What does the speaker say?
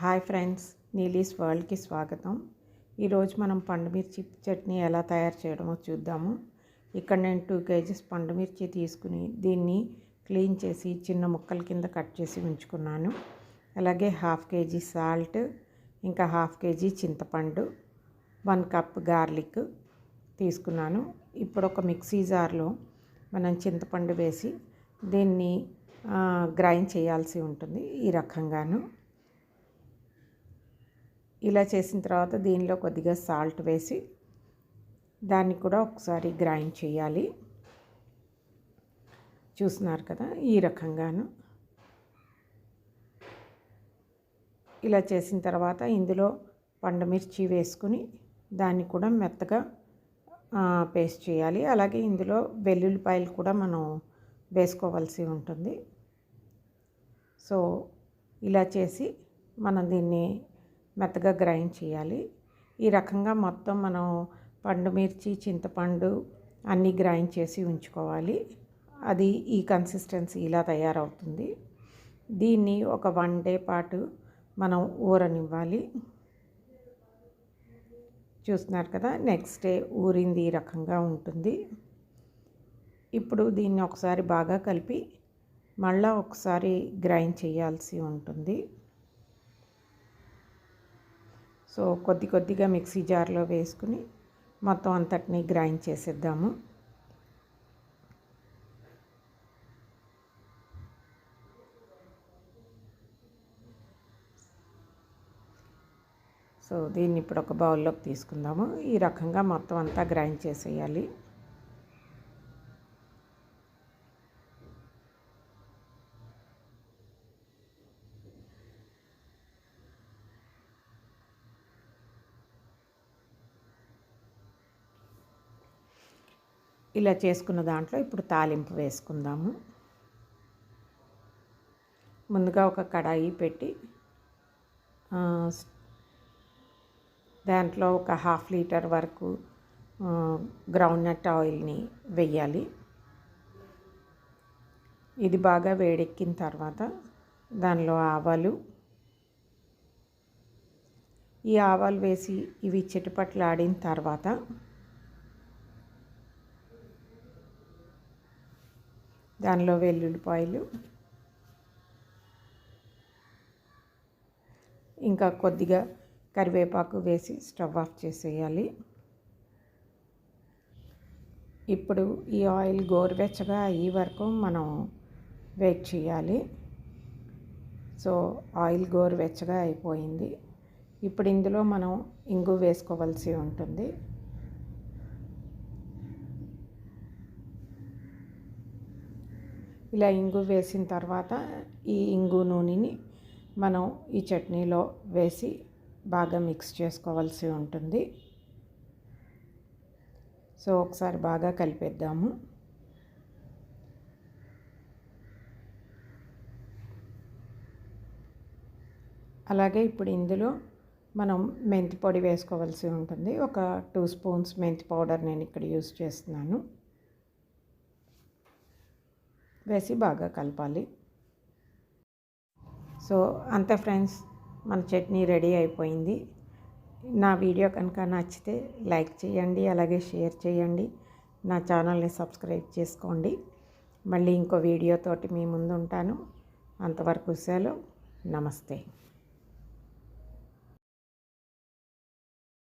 Hi friends నీలీస్ వరల్డ్కి స్వాగతం. ఈరోజు మనం పండుమిర్చి చట్నీ ఎలా తయారు చేయడమో చూద్దాము. ఇక్కడ నేను టూ కేజీస్ పండుమిర్చి తీసుకుని దీన్ని క్లీన్ చేసి చిన్న ముక్కల కింద కట్ చేసి ఉంచుకున్నాను. అలాగే హాఫ్ కేజీ సాల్ట్ ఇంకా హాఫ్ కేజీ చింతపండు వన్ కప్ గార్లిక్ తీసుకున్నాను. ఇప్పుడు ఒక మిక్సీ జార్లో మనం చింతపండు వేసి దీన్ని గ్రైండ్ చేయాల్సి ఉంటుంది ఈ రకంగాను. ఇలా చేసిన తర్వాత దీనిలో కొద్దిగా సాల్ట్ వేసి దాన్ని కూడా ఒకసారి గ్రైండ్ చేయాలి. చూస్తున్నారు కదా ఈ రకంగాను. ఇలా చేసిన తర్వాత ఇందులో పండుమిర్చి వేసుకుని దాన్ని కూడా మెత్తగా పేస్ట్ చేయాలి. అలాగే ఇందులో వెల్లుల్లిపాయలు కూడా మనం వేసుకోవాల్సి ఉంటుంది. సో ఇలా చేసి మనం దీన్ని మెత్తగా గ్రైండ్ చేయాలి. ఈ రకంగా మొత్తం మనం పండు మిర్చి చింతపండు అన్నీ గ్రైండ్ చేసి ఉంచుకోవాలి. అది ఈ కన్సిస్టెన్సీ ఇలా తయారవుతుంది. దీన్ని ఒక వన్ డే పాటు మనం ఊరనివ్వాలి. చూస్తున్నారు కదా నెక్స్ట్ డే ఊరింది ఈ రకంగా ఉంటుంది. ఇప్పుడు దీన్ని ఒకసారి బాగా కలిపి మళ్ళా ఒకసారి గ్రైండ్ చేయాల్సి ఉంటుంది. సో కొద్ది కొద్దిగా మిక్సీ జార్లో వేసుకుని మొత్తం అంతటిని గ్రైండ్ చేసేద్దాము. సో దీన్ని ఇప్పుడు ఒక బౌల్లోకి తీసుకుందాము. ఈ రకంగా మొత్తం అంతా గ్రైండ్ చేసేయాలి. ఇలా చేసుకున్న దాంట్లో ఇప్పుడు తాలింపు వేసుకుందాము. ముందుగా ఒక కడాయి పెట్టి దాంట్లో ఒక హాఫ్ లీటర్ వరకు గ్రౌండ్ నట్ ఆయిల్ని వెయ్యాలి ఇది బాగా వేడెక్కిన తర్వాత దానిలో ఆవాలు ఈ ఆవాలు వేసి ఇవి చిటపట్లాడిన తర్వాత దానిలో వెల్లుల్లిపాయలు. ఇంకా కొద్దిగా కరివేపాకు వేసి స్టవ్ ఆఫ్ చేసేయాలి. ఇప్పుడు ఈ ఆయిల్ గోరువెచ్చగా అయ్యే వరకు మనం వెయిట్ చేయాలి. సో ఆయిల్ గోరువెచ్చగా అయిపోయింది. ఇప్పుడు ఇందులో మనం ఇంగు వేసుకోవాల్సి ఉంటుంది. ఇలా ఇంగు వేసిన తర్వాత ఈ ఇంగు నూనెని మనం ఈ చట్నీలో వేసి బాగా మిక్స్ చేసుకోవాల్సి ఉంటుంది. సో ఒకసారి బాగా కలిపేద్దాము. అలాగే ఇప్పుడు ఇందులో మనం మెంతి పొడి వేసుకోవాల్సి ఉంటుంది. ఒక టూ స్పూన్స్ మెంతి పౌడర్ నేను ఇక్కడ యూస్ చేస్తున్నాను. వేసి బాగా కలపాలి. సో అంతే ఫ్రెండ్స్ మన చట్నీ రెడీ అయిపోయింది. నా వీడియో కనుక నచ్చితే లైక్ చేయండి అలాగే షేర్ చేయండి. నా ఛానల్ని సబ్స్క్రైబ్ చేసుకోండి. మళ్ళీ ఇంకో వీడియోతోటి మీ ముందు ఉంటాను అంతవరకు సెలవు. నమస్తే.